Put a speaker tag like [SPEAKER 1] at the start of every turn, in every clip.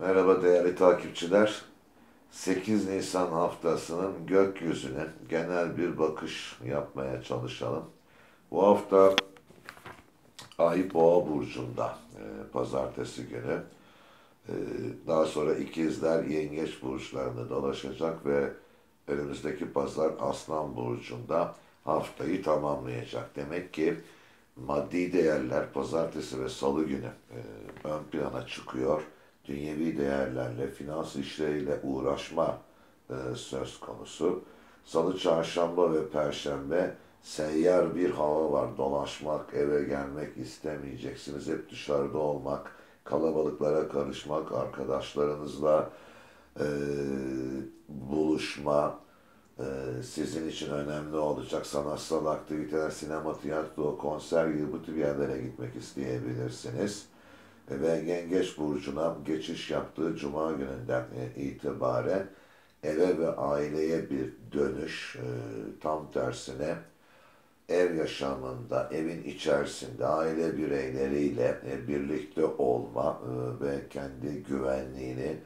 [SPEAKER 1] Merhaba değerli takipçiler. 8 Nisan haftasının gökyüzüne genel bir bakış yapmaya çalışalım. Bu hafta Ay Boğa Burcu'nda e, pazartesi günü. E, daha sonra ikizler Yengeç Burçlarında dolaşacak ve önümüzdeki pazar Aslan Burcu'nda haftayı tamamlayacak. Demek ki maddi değerler pazartesi ve salı günü e, ön plana çıkıyor dünyevi değerlerle, finans işleriyle uğraşma e, söz konusu. Salı, çarşamba ve perşembe seyyar bir hava var. Dolaşmak, eve gelmek istemeyeceksiniz. Hep dışarıda olmak, kalabalıklara karışmak, arkadaşlarınızla e, buluşma e, sizin için önemli olacak. Sanatsal aktiviteler, sinema, tiyatro, konser gibi bu tür yerlere gitmek isteyebilirsiniz ve Yengeç Burcu'na geçiş yaptığı Cuma gününden itibaren eve ve aileye bir dönüş e, tam tersine ev yaşamında, evin içerisinde aile bireyleriyle e, birlikte olma e, ve kendi güvenliğini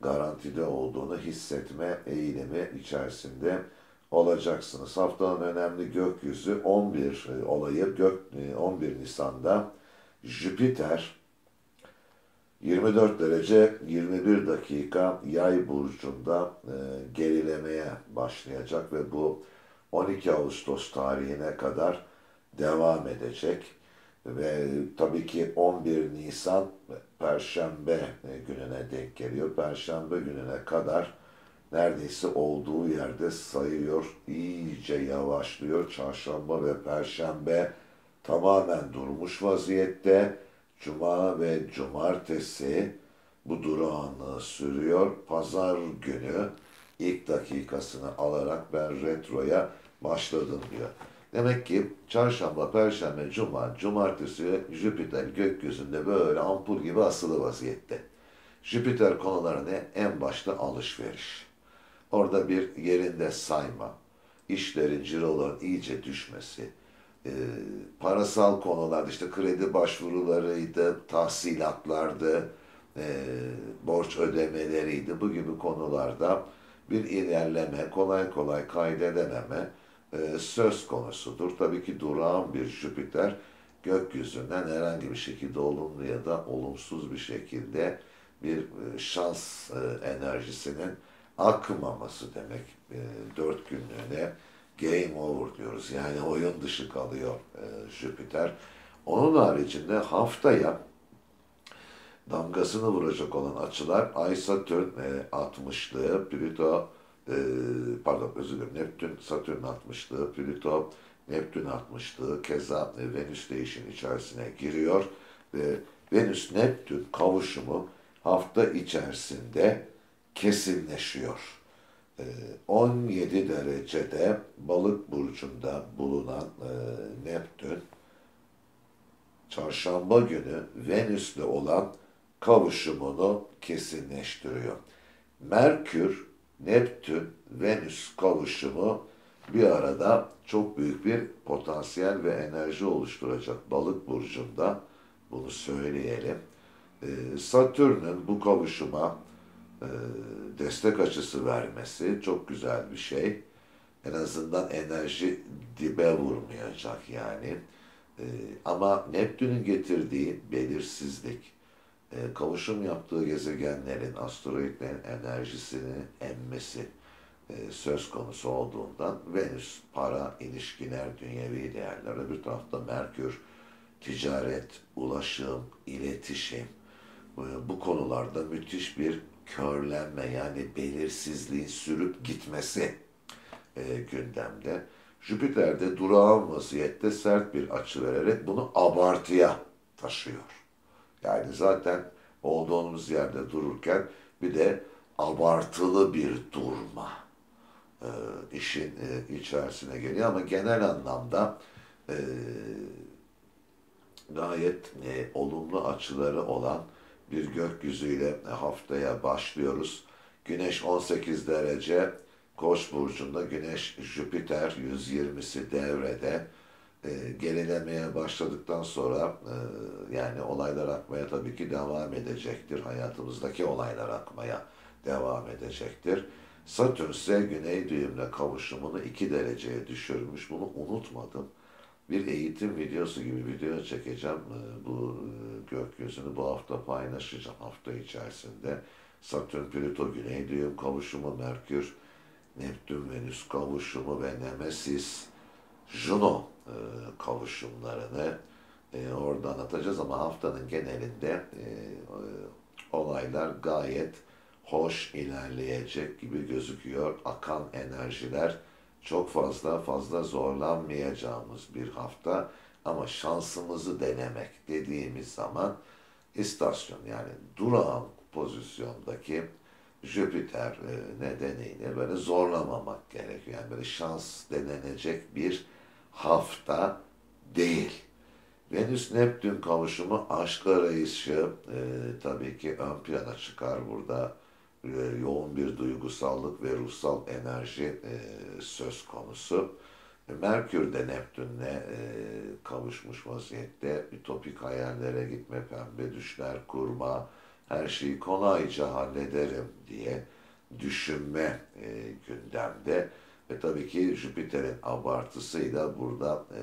[SPEAKER 1] garantide olduğunu hissetme eğilimi içerisinde olacaksınız. Haftanın önemli gökyüzü 11 olayı gök 11 Nisan'da Jüpiter 24 derece 21 dakika yay burcunda e, gerilemeye başlayacak ve bu 12 Ağustos tarihine kadar devam edecek. Ve tabii ki 11 Nisan Perşembe gününe denk geliyor. Perşembe gününe kadar neredeyse olduğu yerde sayıyor, iyice yavaşlıyor. Çarşamba ve Perşembe tamamen durmuş vaziyette Cuma ve cumartesi bu durağanlığı sürüyor. Pazar günü ilk dakikasını alarak ben retroya başladım diyor. Demek ki çarşamba, perşembe, cuma, cumartesi Jüpiter gökyüzünde böyle ampul gibi asılı vaziyette. Jüpiter konuları ne? En başta alışveriş. Orada bir yerinde sayma, işlerin, ciroların iyice düşmesi, e, parasal konular işte kredi başvurularıydı, tahsilatlardı, e, borç ödemeleriydi. Bu gibi konularda bir ilerleme, kolay kolay kaydedenememe e, söz konusudur. Tabii ki durağan bir Jüpiter gökyüzünden herhangi bir şekilde olumlu ya da olumsuz bir şekilde bir e, şans e, enerjisinin akmaması demek e, dört günlüğüne game over diyoruz. Yani oyun dışı kalıyor e, Jüpiter. Onun haricinde haftaya damgasını vuracak olan açılar Ay Satürn e, 60'lığı, Plüto e, pardon özür dilerim Neptün Satürn 60'lığı, Plüto Neptün 60'lığı keza e, Venüs değişin içerisine giriyor ve Venüs Neptün kavuşumu hafta içerisinde kesinleşiyor. 17 ee, derecede balık burcunda bulunan e, Neptün çarşamba günü Venüs'le olan kavuşumunu kesinleştiriyor. Merkür, Neptün, Venüs kavuşumu bir arada çok büyük bir potansiyel ve enerji oluşturacak balık burcunda bunu söyleyelim. Ee, Satürn'ün bu kavuşuma destek açısı vermesi çok güzel bir şey. En azından enerji dibe vurmayacak yani. E, ama Neptün'ün getirdiği belirsizlik, e, kavuşum yaptığı gezegenlerin, asteroidlerin enerjisini emmesi söz konusu olduğundan Venüs, para, ilişkiler, dünyevi değerler, öbür tarafta Merkür, ticaret, ulaşım, iletişim, bu konularda müthiş bir körlenme yani belirsizliğin sürüp gitmesi e, gündemde. Jüpiter de durağan vaziyette sert bir açı vererek bunu abartıya taşıyor. Yani zaten olduğumuz yerde dururken bir de abartılı bir durma e, işin e, içerisine geliyor ama genel anlamda e, gayet e, olumlu açıları olan bir gökyüzüyle haftaya başlıyoruz. Güneş 18 derece Koç burcunda Güneş Jüpiter 120'si devrede e, gerilemeye başladıktan sonra e, yani olaylar akmaya tabii ki devam edecektir. Hayatımızdaki olaylar akmaya devam edecektir. Satürn ise güney düğümle kavuşumunu 2 dereceye düşürmüş. Bunu unutmadım. Bir eğitim videosu gibi video çekeceğim. E, bu e, gökyüzünü bu hafta paylaşacağım hafta içerisinde. Satürn, Plüto, güney düğüm kavuşumu, Merkür, Neptün, Venüs kavuşumu ve Nemesis, Juno e, kavuşumlarını e, orada anlatacağız ama haftanın genelinde olaylar gayet hoş ilerleyecek gibi gözüküyor. Akan enerjiler çok fazla fazla zorlanmayacağımız bir hafta ama şansımızı denemek dediğimiz zaman istasyon yani durağan pozisyondaki Jüpiter nedeniyle böyle zorlamamak gerekiyor. Yani böyle şans denenecek bir hafta değil. Venüs Neptün kavuşumu aşk arayışı e, tabii ki ön plana çıkar burada. Yoğun bir duygusallık ve ruhsal enerji e, söz konusu. E, Merkür de Neptün'le e, kavuşmuş vaziyette. Ütopik hayallere gitme, pembe düşler kurma, her şeyi kolayca hallederim diye düşünme e, gündemde. Ve tabii ki Jüpiter'in abartısıyla burada e,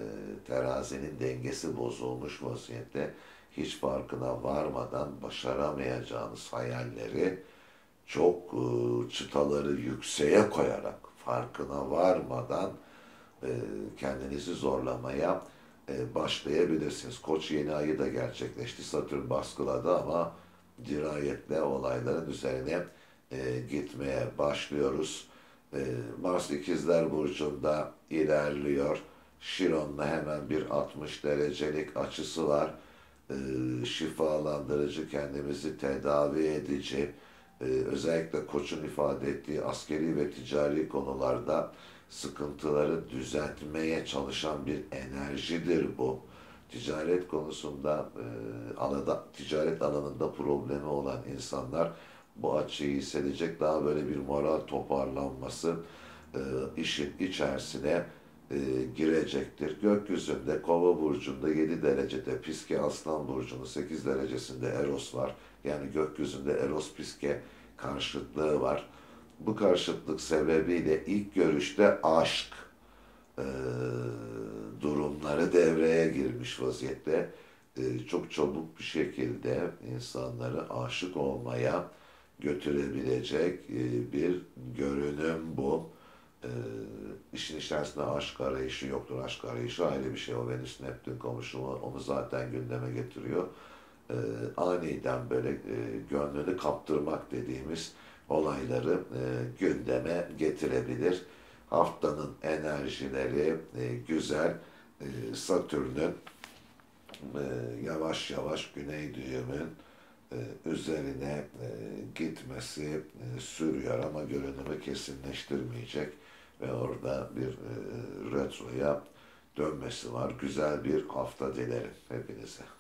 [SPEAKER 1] terazinin dengesi bozulmuş vaziyette hiç farkına varmadan başaramayacağınız hayalleri çok e, çıtaları yükseğe koyarak farkına varmadan e, kendinizi zorlamaya e, başlayabilirsiniz. Koç yeni ayı da gerçekleşti. Satürn baskıladı ama dirayetle olayların üzerine gitmeye başlıyoruz. Mars ikizler burcunda ilerliyor. Şiron'la hemen bir 60 derecelik açısı var. Şifalandırıcı, kendimizi tedavi edici, e, özellikle koçun ifade ettiği askeri ve ticari konularda sıkıntıları düzeltmeye çalışan bir enerjidir bu. Ticaret konusunda, e, alada, ticaret alanında problemi olan insanlar bu açıyı hissedecek daha böyle bir moral toparlanması e, işin içerisine e, girecektir. Gökyüzünde Kova burcunda 7 derecede Piske Aslan burcunun 8 derecesinde Eros var. Yani gökyüzünde Eros Piske karşıtlığı var. Bu karşıtlık sebebiyle ilk görüşte aşk e, durumları devreye girmiş vaziyette. E, çok çabuk bir şekilde insanları aşık olmaya götürebilecek e, bir görünüm bu. E, işin içerisinde aşk arayışı yoktur. Aşk arayışı ayrı bir şey. O Venüs Neptün konuşumu onu zaten gündeme getiriyor. E, aniden böyle gönlünü kaptırmak dediğimiz olayları gündeme getirebilir. Haftanın enerjileri güzel. Satürn'ün yavaş yavaş güney düğümün e, üzerine e, gitmesi e, sürüyor ama görünümü kesinleştirmeyecek ve orada bir retroya dönmesi var. Güzel bir hafta dilerim hepinize.